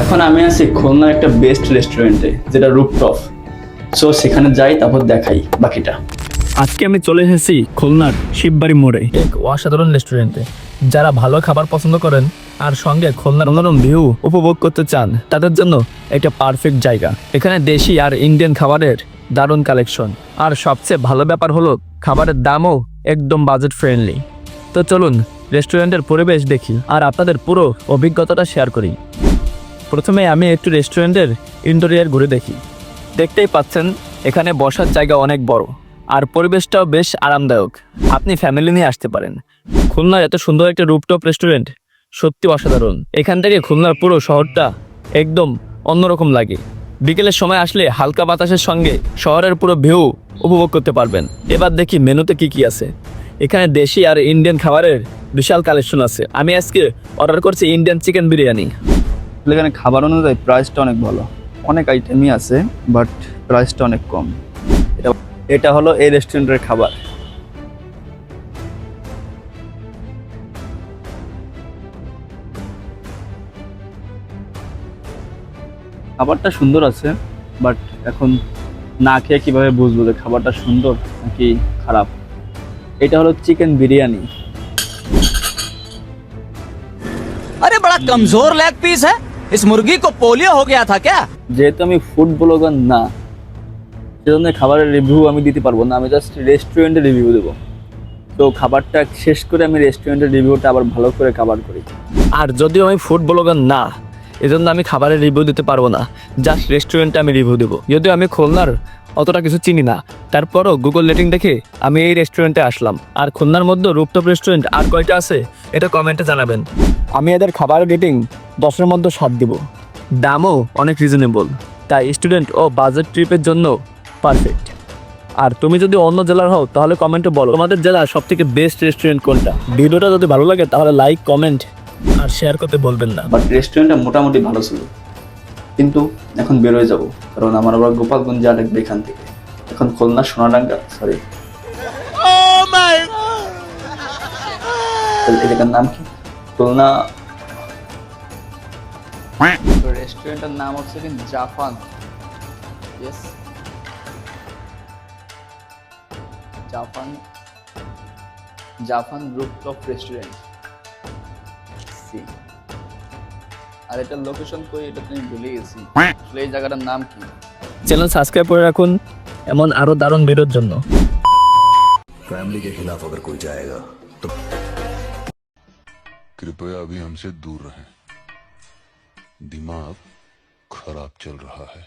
এখন আমি আছি খুলনার একটা বেস্ট রেস্টুরেন্টে যেটা রুপটপ সো সেখানে যাই তারপর দেখাই বাকিটা। আজকে আমি চলে এসেছি খুলনার শিববাড়ি মোড়ে। এক অসাধারণ রেস্টুরেন্টে যারা ভালো খাবার পছন্দ করেন আর সঙ্গে খুলনার মনোরম ভিউ উপভোগ করতে চান তাদের জন্য একটা পারফেক্ট জায়গা। এখানে দেশি আর ইন্ডিয়ান খাবারের দারুণ কালেকশন আর সবচেয়ে ভালো ব্যাপার হলো খাবারের দামও একদম বাজেট ফ্রেন্ডলি তো চলুন রেস্টুরেন্টের পরিবেশ দেখি আর আপনাদের পুরো অভিজ্ঞতাটা শেয়ার করি। প্রথমে আমি একটু রেস্টুরেন্টের ইন্টেরিয়ার ঘুরে দেখি। দেখতেই পাচ্ছেন, এখানে বসার জায়গা অনেক বড়, আর পরিবেশটাও বেশ আরামদায়ক। আপনি ফ্যামিলি নিয়ে আসতে পারেন। খুলনার এত সুন্দর একটা রুপটপ রেস্টুরেন্ট সত্যি অসাধারণ। এখান থেকে খুলনার পুরো শহরটা একদম অন্যরকম লাগে। বিকেলের সময় আসলে হালকা বাতাসের সঙ্গে শহরের পুরো ভিউ উপভোগ করতে পারবেন। এবার দেখি মেনুতে কি কি আছে। এখানে দেশি আর ইন্ডিয়ান খাবারের বিশাল কালেকশন আছে। আমি আজকে অর্ডার করছি ইন্ডিয়ান চিকেন বিরিয়ানি। এখানে খাবার অনুযায়ী প্রাইসটা অনেক ভালো। অনেক আইটেমই আছে বাট প্রাইসটা অনেক কম। এটা এটা হলো এই রেস্টুরেন্টের খাবার। খাবারটা সুন্দর আছে বাট এখন না খেয়ে কীভাবে বুঝব যে খাবারটা সুন্দর নাকি খারাপ? এটা হলো চিকেন বিরিয়ানি আরে, বড়া কমজোর লেগ পিস হ্যাঁ? इस मुर्गी को पोलियो हो गया था क्या যেহেতু আমি ফুড ব্লগার না সেজন্য খাবারের রিভিউ আমি দিতে পারবো না আমি জাস্ট রেস্টুরেন্টের রিভিউ দেবো তো খাবারটা শেষ করে আমি রেস্টুরেন্টের রিভিউটা আবার ভালো করে খাবার করি আর যদিও আমি ফুড ব্লগার না এজন্য আমি খাবারের রিভিউ দিতে পারবো না জাস্ট রেস্টুরেন্টে আমি রিভিউ দেবো যদিও আমি খুলনার অতটা কিছু চিনি না তারপরও গুগল রেটিং দেখে আমি এই রেস্টুরেন্টে আসলাম আর খুলনার মধ্যে রুপটপ রেস্টুরেন্ট আর কয়টা আছে এটা কমেন্টে জানাবেন আমি এদের খাবারের রেটিং দশের মধ্যে সাত দিব। দামও অনেক রিজনেবল তাই স্টুডেন্ট ও বাজেট ট্রিপের জন্য পারফেক্ট আর তুমি যদি অন্য জেলার হও তাহলে কমেন্টে বলো তোমাদের জেলার সব থেকে বেস্ট রেস্টুরেন্ট কোনটা। ভিডিওটা যদি ভালো লাগে তাহলে লাইক কমেন্ট আর শেয়ার করতে বলবেন না। বাট রেস্টুরেন্টটা মোটামুটি ভালো ছিল। কিন্তু এখন বেরোয় যাব কারণ আমার আবার গোপালগঞ্জ যা লাগবে এখান থেকে। এখন খুলনা সোনাডাঙ্গা সরি এলাকার নাম কি? খুলনা রেস্টুরেন্টের নাম হচ্ছে কি Japan yes Japan Japan rooftop restaurant C আর এটার লোকেশন কই এটা তুমি ভুলে গেছি আসলে এই জায়গাটার নাম কি চ্যানেল সাবস্ক্রাইব করে রাখুন এমন আরো দারুণ ভিডিওর জন্য फैमिली के खिलाफ अगर कोई जाएगा तो कृपया अभी हमसे दूर रहें दिमाग खराब चल रहा है।